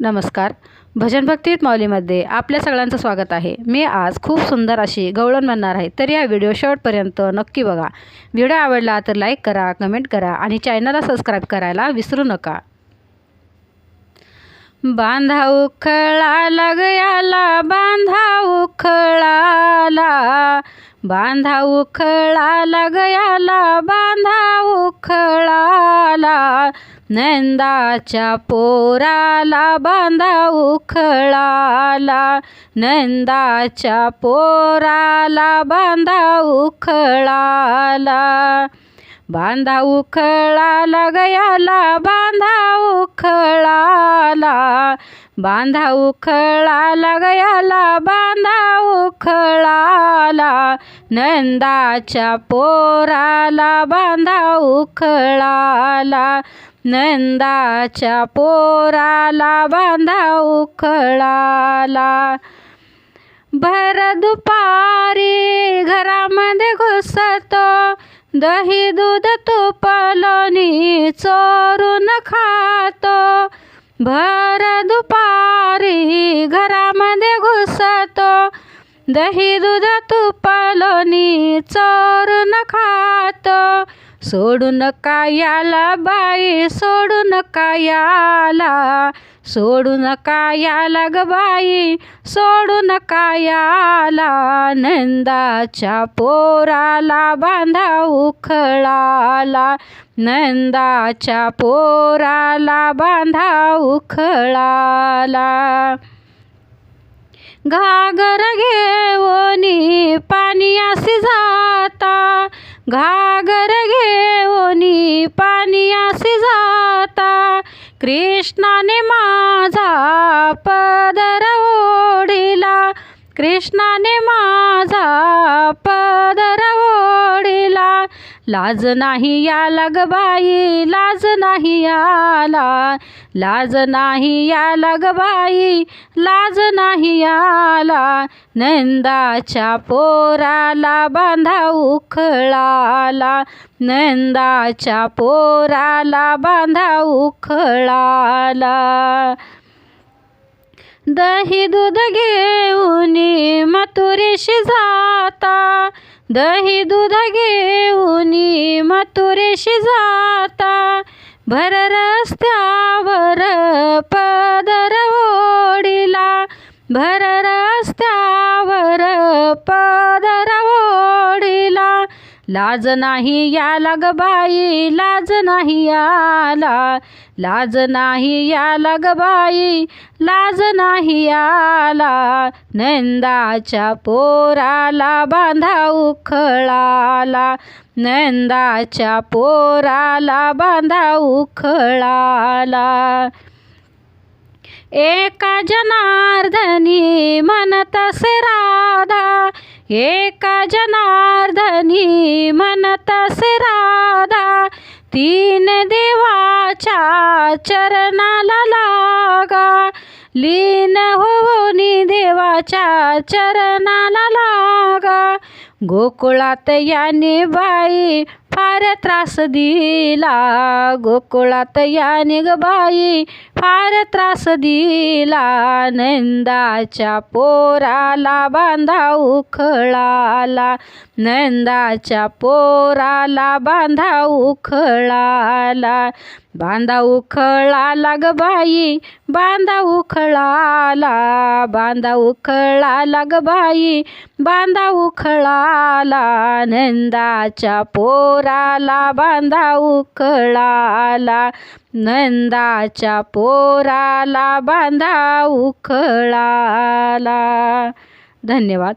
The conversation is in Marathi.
नमस्कार. भजन भक्तीत माऊलीमध्ये आपल्या सगळ्यांचं स्वागत आहे. मी आज खूप सुंदर अशी गवळण म्हणणार आहे. तर या व्हिडिओ शेवटपर्यंत नक्की बघा. व्हिडिओ आवडला तर लाईक करा कमेंट करा आणि चॅनलला सबस्क्राईब करायला विसरू नका. बांधा उखळा गयाला बांधा उखळाला बांधा उखळा गयाला बांधा उखळा नंदाच्या पोराला बांधा उखळाला. नंदाच्या पोराला बांधा उखळाला. बांधा उखळाला गयाला बांधा उखळाला. बांधा उखळाला गयाला बांधा उखळा उखळाला नंदाच्या पोराला बांधा उखळाला. नंदाच्या पोराला बांधा उखळाला. भर दुपारी घरामध्ये घुसतो दही दूध तुपलोनी चोरून खातो. भर दुपारी घरामध्ये घुसतो दही दूध तूप चोर न खात. सोडू नका याला बाई सोडू नका याला. सोडू नका याला ग बाई सोडू नका याला. नंदाच्या पोराला बांधा उखळाला. नंदाच्या पोराला बांधा उखळाला. घागर घेऊनी पाणीयासी जाता. घागर घेऊनी पाणीयासी जाता. कृष्णाने माझा पदर ओढिला. कृष्णाने माझा प लाज नाही याला गबाई लाज नाही याला. लाज नाही याला गबाई लाज नाही याला. नंदाच्या पोराला बांधा उखळाला. नंदाच्या पोराला बांधा उखळाला. दही दूध घेऊन मथुरेशी जाता. दही दूध घेऊन मथुरेशी जाता. भर रस्त्यावर पदर ओढिला. भर रस्त्यावर पदर लाज नाही याला ग बाई लाज नाही याला. लाज नाही याला ग बाई लाज नाही याला. नंदाच्या पोराला बांधा उखळाला. नंदाच्या पोराला बांधा उखळाला. एका जनार्दनी म्हणत राधा एका जनार्दनी म्हणत राधा तीन देवाच्या चरणाला लागा. लीन होनी देवाच्या चरणाला लागा. गोकुळात याने बाई फार त्रास दिला. गोकुळात या निगबाई बाई. फार त्रास दिला. नंदाच्या पोराला बांधा उखळाला. नंदाच्या पोराला बांधा उखळाला. बांधा उखळाला ग बाई बांधा उखळाला बांधा उखळाला ग बाई बांधा उखळाला नंदाच्या पोराला बांधा उखळाला नंदाच्या पोराला बांधा उखळाला धन्यवाद.